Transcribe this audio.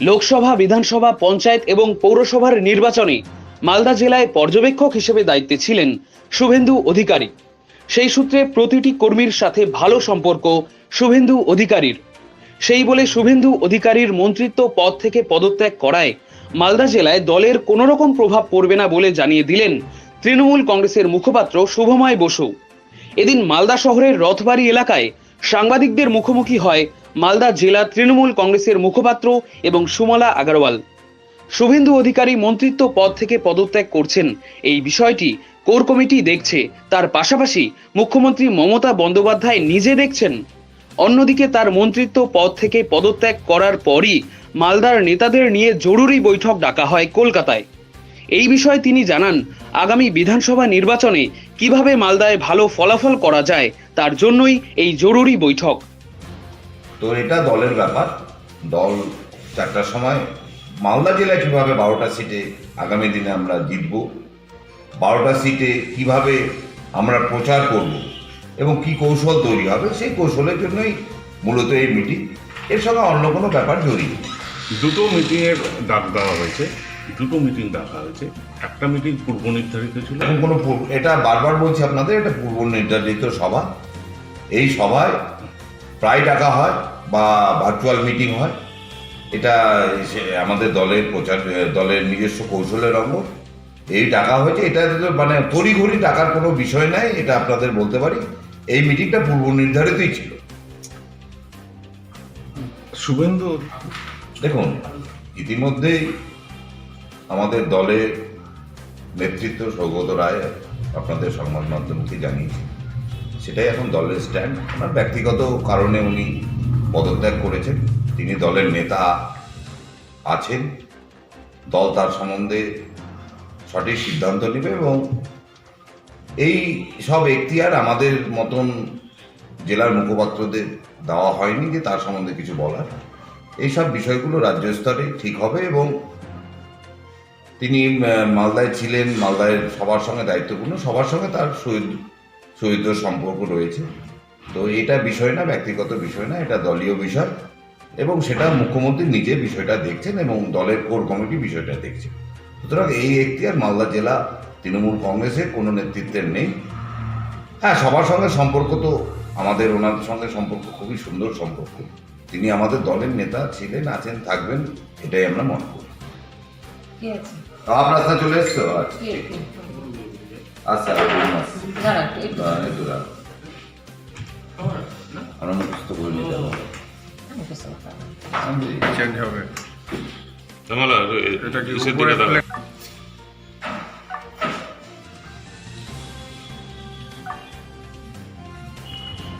লোকসভা, বিধানসভা, পঞ্চায়েত এবং পৌরসভার নির্বাচনে মালদা জেলায় পর্যবেক্ষক হিসেবে দায়িত্বে ছিলেন শুভেন্দু অধিকারী। সেই সূত্রে প্রতিটি কর্মীর সাথে ভালো সম্পর্ক শুভেন্দু অধিকারীর। সেই বলে শুভেন্দু অধিকারীর মন্ত্রিত্ব পদ থেকে পদত্যাগ করায় মালদা জেলায় দলের কোনো রকম প্রভাব পড়বে না বলে জানিয়ে দিলেন তৃণমূল কংগ্রেসের মুখপাত্র শুভময় বসু। এদিন মালদা শহরের রথবাড়ি এলাকায় সাংবাদিকদের মুখোমুখি হয় মালদা জেলা তৃণমূল কংগ্রেসের মুখপাত্র এবং সুমলা আগরওয়াল। শুভেন্দু অধিকারী মন্ত্রিত্ব পদ থেকে পদত্যাগ করছেন। এই বিষয়টি কোর কমিটি দেখছে। তার পাশাপাশি মুখ্যমন্ত্রী মমতা বন্দ্যোপাধ্যায় নিজে দেখছেন। অন্যদিকে তার মন্ত্রিত্ব পদ থেকে পদত্যাগ করার পরই মালদার নেতাদের নিয়ে জরুরি বৈঠক ডাকা হয় কলকাতায়। এই বিষয়ে তিনি জানান, আগামী বিধানসভা নির্বাচনে কীভাবে মালদায় ভালো ফলাফল করা যায় তার জন্যই এই জরুরি বৈঠক। তো এটা দলের ব্যাপার। দল চারটার সময় মালদা জেলায় কীভাবে বারোটা সিটে আগামী দিনে আমরা জিতব বারোটা সিটে কীভাবে আমরা প্রচার করব এবং কি কৌশল তৈরি হবে সেই কৌশলের জন্যই মূলত এই মিটিং এর সঙ্গে অন্য কোনো ব্যাপার জড়িত। দুটো মিটিংয়ের ডাক দেওয়া হয়েছে দুটো মিটিং ডাকা হয়েছে। একটা মিটিং পূর্ব নির্ধারিত ছিল। এখন কোনো এটা বারবার বলছি আপনাদের এটা পূর্ব নির্ধারিত সভা। এই সভায় প্রায় ডাকা হয়। বা ভার্চুয়াল মিটিং হয় এটা আমাদের দলের প্রচার দলের নিজস্ব কৌশলের অঙ্গ। এই টাকা হয়েছে এটা মানে তড়িঘড়ি টাকার কোনো বিষয় নাই এটা আপনাদের বলতে পারি। এই মিটিংটা পূর্ব নির্ধারিতই ছিল। শুভেন্দু দেখুন ইতিমধ্যেই আমাদের দলের নেতৃত্ব সৌগত রায় আপনাদের সংবাদ মাধ্যমকে জানিয়েছে সেটাই এখন দলের স্ট্যান্ড ওনার ব্যক্তিগত কারণে উনি পদত্যাগ করেছেন। তিনি দলের নেতা আছেন। দল তার সম্বন্ধে সঠিক সিদ্ধান্ত নেবে এবং এই সব এখতিয়ার আমাদের মতন জেলার মুখপাত্রদের দেওয়া হয়নি যে তার সম্বন্ধে কিছু বলার। এইসব বিষয়গুলো রাজ্য স্তরে ঠিক হবে এবং তিনি মালদায় ছিলেন, মালদায় সবার সঙ্গে দায়িত্বপূর্ণ, সবার সঙ্গে তার শহীদ সম্পর্ক রয়েছে। তো এটা বিষয় না ব্যক্তিগত বিষয় না এটা দলীয় বিষয়। এবং সেটা মুখ্যমন্ত্রী নিজে বিষয়টা দেখছেন এবং দলের কোর কমিটি বিষয়টা দেখছে। সুতরাং এই এখতিয়ার মালদা জেলা তৃণমূল কংগ্রেসের কোনো নেতৃত্বের নেই। হ্যাঁ সবার সঙ্গে সম্পর্ক তো আমাদের ওনার সঙ্গে সম্পর্ক খুবই সুন্দর সম্পর্ক। তিনি আমাদের দলের নেতা ছিলেন আছেন থাকবেন এটাই আমরা মনে করি। আপনার রাস্তা চলে এসছো? আচ্ছা আমরা মুখস্থ করে নিতে হবে চেঞ্জ হবে এটা কি